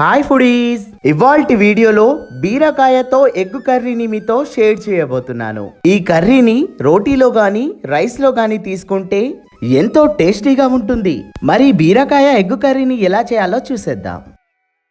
Hi foodies. ఇవాల్టి వీడియోలో బీరకాయతో egg కర్రీని మీతో షేర్ చేయబోతున్నాను. ఈ కర్రీని రోటీలో గాని రైస్లో గాని తీసుకుంటే ఎంతో టేస్టీగా ఉంటుంది. మరి బీరకాయ ఎగ్ కర్రీని ఎలా చేయాలో చూసేద్దాం.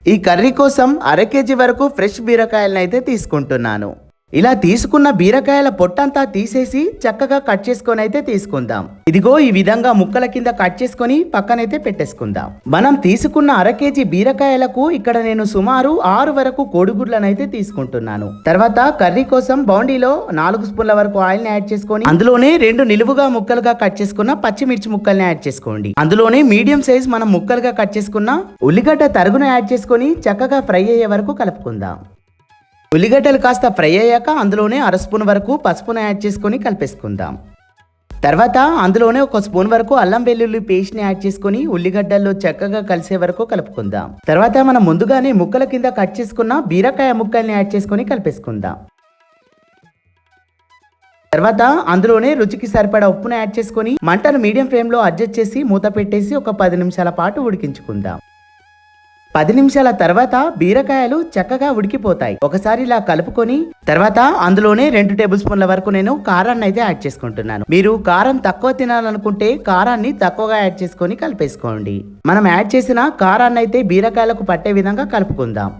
ఈ కర్రీ కోసం అర కేజీ వరకు ఫ్రెష్ బీరకాయలను అయితే తీసుకుంటున్నాను. ఇలా తీసుకున్న బీరకాయల పొట్టంతా తీసేసి చక్కగా కట్ చేసుకొని అయితే తీసుకుందాం. ఇదిగో ఈ విధంగా ముక్కల కింద కట్ చేసుకొని పక్కనైతే పెట్టేసుకుందాం. మనం తీసుకున్న అర కేజీ బీరకాయలకు ఇక్కడ నేను సుమారు ఆరు వరకు కోడిగుడ్లను అయితే తీసుకుంటున్నాను. తర్వాత కర్రీ కోసం బౌండీలో నాలుగు స్పూన్ల వరకు ఆయిల్ని యాడ్ చేసుకొని అందులోనే రెండు నిలువుగా ముక్కలుగా కట్ చేసుకున్న పచ్చిమిర్చి ముక్కల్ని యాడ్ చేసుకోండి. అందులోనే మీడియం సైజ్ మనం ముక్కలుగా కట్ చేసుకున్న ఉల్లిగడ్డ తరుగును యాడ్ చేసుకొని చక్కగా ఫ్రై అయ్యే వరకు కలుపుకుందాం. ఉల్లిగడ్డలు కాస్త ఫ్రై అయ్యాక అందులోనే అర స్పూన్ వరకు పసుపును యాడ్ చేసుకొని కలిపేసుకుందాం. తర్వాత అందులోనే ఒక స్పూన్ వరకు అల్లం వెల్లుల్లి పేస్ట్ని యాడ్ చేసుకొని ఉల్లిగడ్డల్లో చక్కగా కలిసే వరకు కలుపుకుందాం. తర్వాత మనం ముందుగానే ముక్కల కింద కట్ చేసుకున్న బీరకాయ ముక్కల్ని యాడ్ చేసుకొని కలిపేసుకుందాం. తర్వాత అందులోనే రుచికి సరిపడా ఉప్పును యాడ్ చేసుకొని మంటను మీడియం ఫ్లేమ్లో అడ్జస్ట్ చేసి మూత పెట్టేసి ఒక పది నిమిషాల పాటు ఉడికించుకుందాం. పది నిమిషాల తర్వాత బీరకాయలు చక్కగా ఉడికిపోతాయి. ఒకసారి ఇలా కలుపుకొని తర్వాత అందులోనే రెండు టేబుల్ స్పూన్ల వరకు నేను కారాన్ని అయితే యాడ్ చేసుకుంటున్నాను. మీరు కారం తక్కువ తినాలనుకుంటే కారాన్ని తక్కువగా యాడ్ చేసుకొని కలిపేసుకోండి. మనం యాడ్ చేసిన కారాన్ని అయితే బీరకాయలకు పట్టే విధంగా కలుపుకుందాం.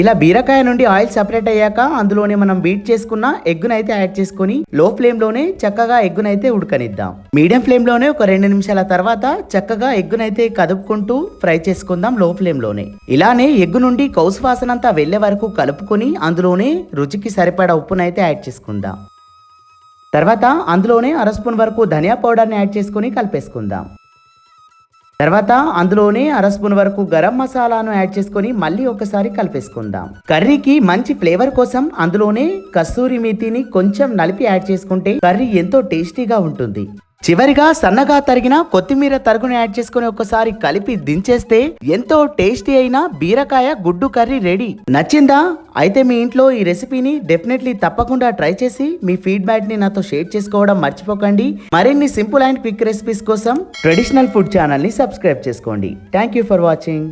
ఇలా బీరకాయ నుండి ఆయిల్ సపరేట్ అయ్యాక అందులోనే మనం బీట్ చేసుకున్న ఎగ్గునైతే యాడ్ చేసుకుని లో ఫ్లేమ్లోనే చక్కగా ఎగ్గునైతే ఉడకనిద్దాం. మీడియం ఫ్లేమ్లోనే ఒక రెండు నిమిషాల తర్వాత చక్కగా ఎగ్గునైతే కదుపుకుంటూ ఫ్రై చేసుకుందాం లో ఫ్లేమ్లోనే ఇలానే ఎగ్గు నుండి కౌసు వాసన అంతా వెళ్ళే వరకు కలుపుకొని అందులోనే రుచికి సరిపడా ఉప్పునైతే యాడ్ చేసుకుందాం. తర్వాత అందులోనే అర స్పూన్ వరకు ధనియా పౌడర్ని యాడ్ చేసుకుని కలిపేసుకుందాం. తర్వాత అందులోనే అరస్పూన్ వరకు గరం మసాలాను యాడ్ చేసుకొని మళ్ళీ ఒకసారి కలిపేసుకుందాం. కర్రీకి మంచి ఫ్లేవర్ కోసం అందులోనే కస్తూరి మేతిని కొంచెం నలిపి యాడ్ చేసుకుంటే కర్రీ ఎంతో టేస్టీగా ఉంటుంది. చివరిగా సన్నగా తరిగిన కొత్తిమీర తరుగును యాడ్ చేసుకుని ఒకసారి కలిపి దించేస్తే ఎంతో టేస్టీ అయిన బీరకాయ గుడ్డు కర్రీ రెడీ. నచ్చిందా? అయితే మీ ఇంట్లో ఈ రెసిపీని డెఫినెట్లీ తప్పకుండా ట్రై చేసి మీ ఫీడ్బ్యాక్ని నాతో షేర్ చేసుకోవడం మర్చిపోకండి. మరిన్ని సింపుల్ అండ్ క్విక్ రెసిపీస్ కోసం ట్రెడిషనల్ ఫుడ్ ఛానల్ని సబ్స్క్రైబ్ చేసుకోండి. Thank you for watching.